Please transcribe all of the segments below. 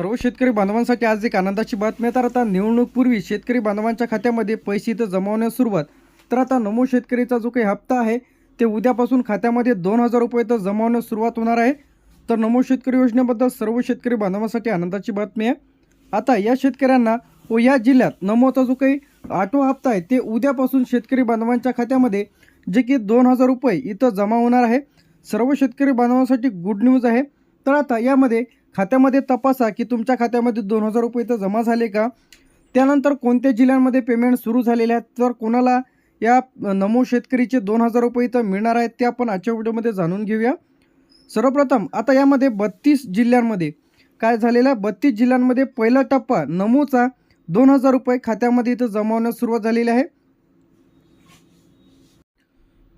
सर्व शेतकरी बांधवांसाठी आज एक आनंदाची बातमी तर आता निवडणूकपूर्वी शेतकरी बांधवांच्या खात्यामध्ये पैसे इथं जमावण्यास सुरुवात. तर आता नमो शेतकरीचा जो काही हप्ता आहे ते उद्यापासून खात्यामध्ये दोन हजार रुपये तर जमावण्यास सुरुवात होणार आहे. तर नमो शेतकरी योजनेबद्दल सर्व शेतकरी बांधवांसाठी आनंदाची बातमी आहे. आता या शेतकऱ्यांना व या जिल्ह्यात नमोचा जो काही आठवा हप्ता आहे ते उद्यापासून शेतकरी बांधवांच्या खात्यामध्ये जे की दोन हजार रुपये इथं जमा होणार आहे. सर्व शेतकरी बांधवांसाठी गुड न्यूज आहे. तर आता यामध्ये खात्यामध्ये तपासा की तुमच्या खात्यामध्ये दोन हजार रुपये इथं जमा झाले का? त्यानंतर कोणत्या जिल्ह्यांमध्ये पेमेंट सुरू झालेले आहेत? तर कोणाला या नमो शेतकरीचे दोन हजार रुपये इथं मिळणार आहेत ते आपण आजच्या व्हिडिओमध्ये जाणून घेऊया. सर्वप्रथम आता यामध्ये बत्तीस जिल्ह्यांमध्ये काय झालेलं? आहे बत्तीस जिल्ह्यांमध्ये पहिला टप्पा नमोचा दोन हजार रुपये खात्यामध्ये इथं जमावण्यास सुरुवात झालेली आहे.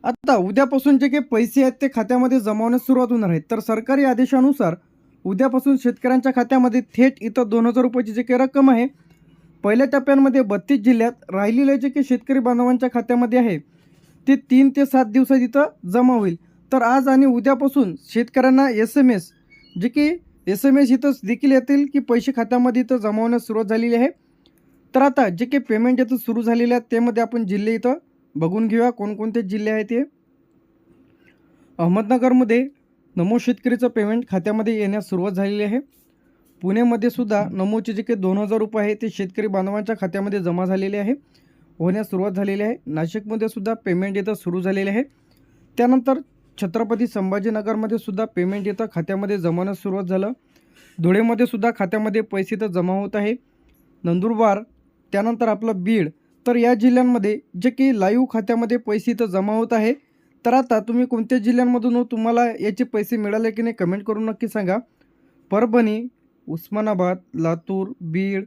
आता उद्यापासून जे काही पैसे आहेत ते खात्यामध्ये जमावण्यास सुरुवात होणार आहे. तर सरकारी आदेशानुसार उद्यापासून शेतकऱ्यांच्या खात्यामध्ये थेट इथं दोन हजार रुपयाची जे काही रक्कम आहे पहिल्या टप्प्यांमध्ये बत्तीस जिल्ह्यात राहिलेले जे काही शेतकरी बांधवांच्या खात्यामध्ये आहे ते तीन ते सात दिवसात इथं जमा होईल. तर आज आणि उद्यापासून शेतकऱ्यांना एस एम एस जे की एस एम एस इथं देखील येतील की पैसे खात्यामध्ये इथं जमा होण्यास सुरुवात झालेली आहे. तर आता जे काही पेमेंट इथं सुरू झालेले आहेत त्यामध्ये आपण जिल्हे इथं बघून घेऊया कोणकोणते जिल्हे आहेत ते. अहमदनगरमध्ये नमो शेतकरीचं पेमेंट खात्यामध्ये येण्यास सुरुवात झालेली आहे. पुण्यामध्ये सुद्धा नमोचे जे काही दोन हजार रुपये आहे ते शेतकरी बांधवांच्या खात्यामध्ये जमा झालेले आहे. होण्यास सुरुवात झालेली आहे. नाशिकमध्ये सुद्धा पेमेंट येतं सुरू झालेले आहे. त्यानंतर छत्रपती संभाजीनगरमध्ये सुद्धा पेमेंट येतं खात्यामध्ये जमावण्यास सुरुवात झालं. धुळेमध्ये सुद्धा खात्यामध्ये पैसे तर जमा होत आहे. नंदुरबार त्यानंतर आपलं बीड तर या जिल्ह्यांमध्ये जे की लाईव्ह खात्यामध्ये पैसे तर जमा होत आहे. तर आता तुम्ही कोणत्या जिल्ह्यांमधून हो तुम्हाला याचे पैसे मिळाले की नाही कमेंट करून नक्की सांगा. परभणी उस्मानाबाद लातूर बीड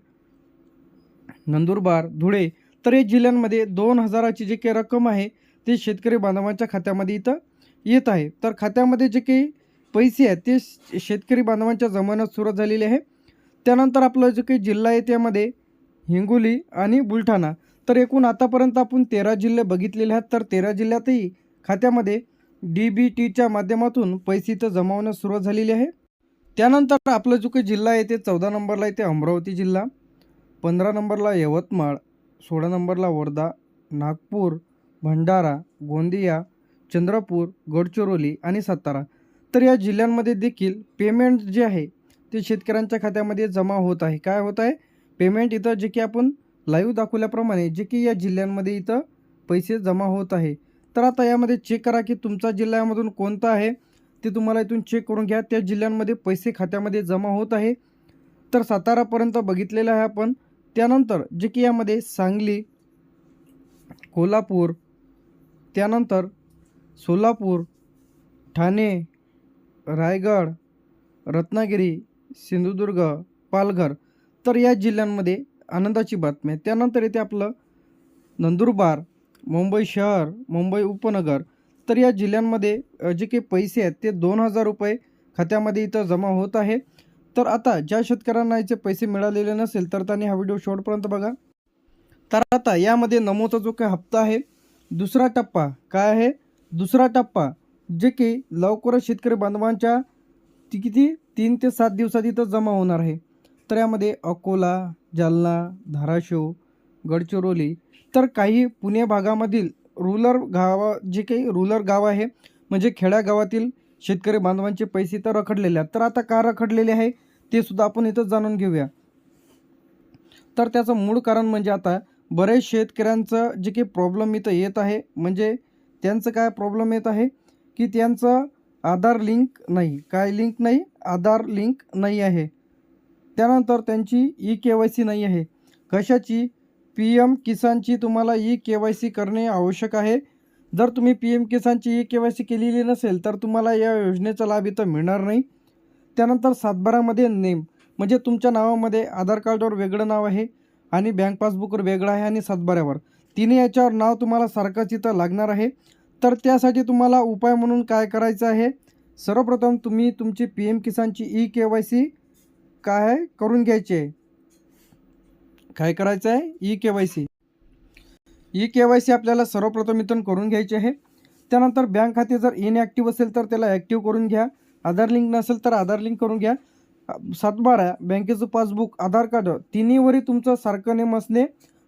नंदुरबार धुळे तर या जिल्ह्यांमध्ये दोन हजाराची जी काही रक्कम आहे ती शेतकरी बांधवांच्या खात्यामध्ये इथं येत आहे. तर खात्यामध्ये जे काही पैसे आहेत ते शेतकरी बांधवांच्या जमान्यात सुरुवात झालेली आहे. त्यानंतर आपलं जे काही जिल्हा आहे त्यामध्ये हिंगोली आणि बुलढाणा. तर एकूण आतापर्यंत आपण तेरा जिल्हे बघितलेले आहेत तर तेरा जिल्ह्यातही खात्यामध्ये डी बी टीच्या माध्यमातून पैसे इथं जमावण्यास सुरुवात झालेली आहे. त्यानंतर आपला जो काही जिल्हा आहे ते चौदा नंबरला येते अमरावती जिल्हा. पंधरा नंबरला यवतमाळ सोळा नंबरला वर्धा नागपूर भंडारा गोंदिया चंद्रपूर गडचिरोली आणि सातारा. तर या जिल्ह्यांमध्ये देखील पेमेंट जे आहे ते शेतकऱ्यांच्या खात्यामध्ये जमा होत आहे. काय होत आहे? पेमेंट इथं जे की आपण लाईव्ह दाखवल्याप्रमाणे जे की या जिल्ह्यांमध्ये इथं पैसे जमा होत आहे. तर आता यामध्ये चेक करा की तुमचा जिल्हा यामधून कोणता आहे. ते तुम्हाला इथून चेक करून घ्या. त्या जिल्ह्यांमध्ये पैसे खात्यामध्ये जमा होत आहे. तर सातारापर्यंत बघितलेलं आहे आपण. त्यानंतर जे की यामध्ये सांगली कोल्हापूर त्यानंतर सोलापूर ठाणे रायगड रत्नागिरी सिंधुदुर्ग पालघर. तर या जिल्ह्यांमध्ये आनंदाची बातमी आहे. त्यानंतर येते आपलं नंदुरबार मुंबई शहर मुंबई उपनगर तर या जिल्ह्यांमध्ये जे काही पैसे आहेत ते दोन हजार रुपये खात्यामध्ये इथं जमा होत आहे. तर आता ज्या शेतकऱ्यांना याचे पैसे मिळालेले नसेल तर त्यांनी हा व्हिडिओ शेवटपर्यंत बघा. तर आता यामध्ये नमोचा जो काही हप्ता आहे दुसरा टप्पा काय आहे? दुसरा टप्पा जे की लवकरच शेतकरी बांधवांच्या ती किती? तीन ते सात दिवसात इथं जमा होणार आहे. तर यामध्ये अकोला जालना धाराशिव गडचिरोली तर काही पुणे भागामधील रुलर गावा जे काही रुलर गाव आहे म्हणजे खेड्यागावातील शेतकरी बांधवांचे पैसे तर रखडलेले आहेत. तर आता का रखडलेले आहे ते सुद्धा आपण इथं जाणून घेऊया. तर त्याचं मूळ कारण म्हणजे आता बरेच शेतकऱ्यांचं जे काही प्रॉब्लेम इथं येत आहे म्हणजे त्यांचं काय प्रॉब्लेम येत आहे की त्यांचं आधार लिंक नाही. काय लिंक नाही? आधार लिंक नाही आहे. त्यानंतर त्यांची ई के वाय सी नाही आहे. कशाची? पी एम किसानची तुम्हाला ई के वाय सी करणे आवश्यक आहे. जर तुम्ही पी एम किसानची ई के वाय सी केलेली नसेल तर तुम्हाला या योजनेचा लाभ इथं मिळणार नाही. त्यानंतर सातबारामध्ये नेम म्हणजे तुमच्या नावामध्ये आधार कार्डवर वेगळं नाव आहे आणि बँक पासबुकवर वेगळं आहे आणि सातबाऱ्यावर. तिन्ही याच्यावर नाव तुम्हाला सारखंच इथं लागणार आहे. तर त्यासाठी तुम्हाला उपाय म्हणून काय करायचं आहे? सर्वप्रथम तुम्ही तुमची पी एम किसानची ई के वाय सी काय करून घ्यायची आहे. काय करायचं आहे? E K Y C E K Y C आपल्याला सर्वप्रथम इथून करून घ्यायची आहे. त्यानंतर बँक खाते जर इनॲक्टिव्ह असेल तर त्याला ॲक्टिव्ह करून घ्या. आधार लिंक नसेल तर आधार लिंक करून घ्या. सातबारा बँकेचं पासबुक आधार कार्ड तिन्हीवरही तुमचं सारखं नेम असणे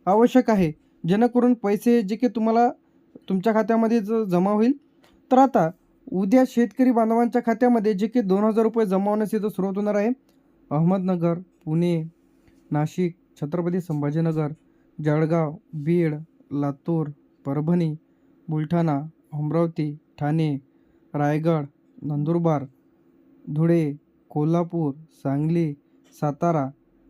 आवश्यक आहे. जेणेकरून पैसे जे की तुम्हाला तुमच्या खात्यामध्ये ज जमा होईल. तर आता उद्या शेतकरी बांधवांच्या खात्यामध्ये जे की दोन हजार रुपये जमा होण्यास इथं सुरुवात होणार आहे. अहमदनगर पुणे नाशिक छत्रपती संभाजीनगर जळगाव बीड लातूर परभणी बुलढाणा अमरावती ठाणे रायगड नंदुरबार धुळे कोल्हापूर सांगली सातारा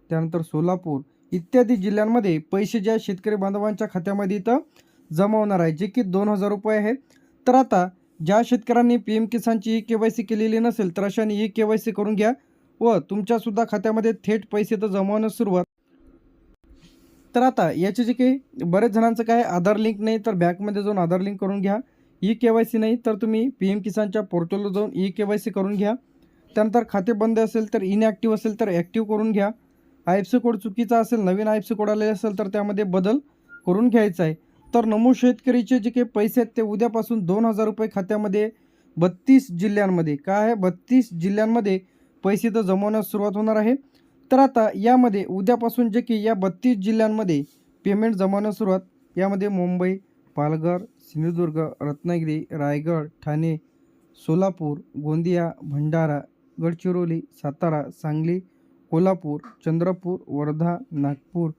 त्यानंतर सोलापूर इत्यादी जिल्ह्यांमध्ये पैसे ज्या शेतकरी बांधवांच्या खात्यामध्ये इथं जमा होणार आहे जे की दोन हजार रुपये आहेत. तर आता ज्या शेतकऱ्यांनी पी एम किसानची ई के वाय सी केलेली नसेल तर अशाने ई के वाय सी करून घ्या व तुमच्यासुद्धा खात्यामध्ये थेट पैसे तर जमावण्यास सुरुवात तर आता याचे जे काही बरेच जणांचं काय आधार लिंक नाही तर बँकमध्ये जाऊन आधार लिंक करून घ्या. ई के वाय सी नाही तर तुम्ही पी एम किसानच्या पोर्टलवर जाऊन ई के वाय सी करून घ्या. त्यानंतर खाते बंद असेल तर इनॲक्टिव्ह असेल तर ॲक्टिव्ह करून घ्या. आय एफ सी कोड चुकीचा असेल नवीन आय एफ सी कोड आलेला असेल तर त्यामध्ये बदल करून घ्यायचा आहे. तर नमो शेतकरीचे जे काही पैसे आहेत ते उद्यापासून दोन हजार रुपये खात्यामध्ये बत्तीस जिल्ह्यांमध्ये काय आहे? बत्तीस जिल्ह्यांमध्ये पैसे तर जमवण्यास सुरुवात होणार आहे. तर आता यामध्ये उद्यापासून जे की या बत्तीस जिल्ह्यांमध्ये पेमेंट जमावण्यास सुरुवात यामध्ये मुंबई पालघर सिंधुदुर्ग रत्नागिरी रायगड ठाणे सोलापूर गोंदिया भंडारा गडचिरोली सातारा सांगली कोल्हापूर चंद्रपूर वर्धा नागपूर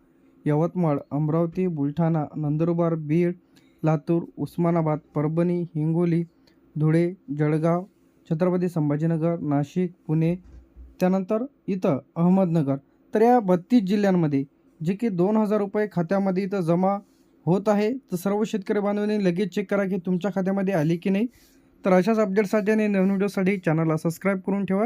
यवतमाळ अमरावती बुलढाणा नंदुरबार बीड लातूर उस्मानाबाद परभणी हिंगोली धुळे जळगाव छत्रपती संभाजीनगर नाशिक पुणे त्यानंतर इथं अहमदनगर. तर या बत्तीस जिल्ह्यांमध्ये जे की दोन हजार रुपये खात्यामध्ये इथं जमा होत आहे तर सर्व शेतकरी बांधवांनी लगेच चेक करा की तुमच्या खात्यामध्ये आली की नाही. तर अशाच अपडेटसाठी आणि नवीन व्हिडिओसाठी चॅनलला सबस्क्राईब करून ठेवा.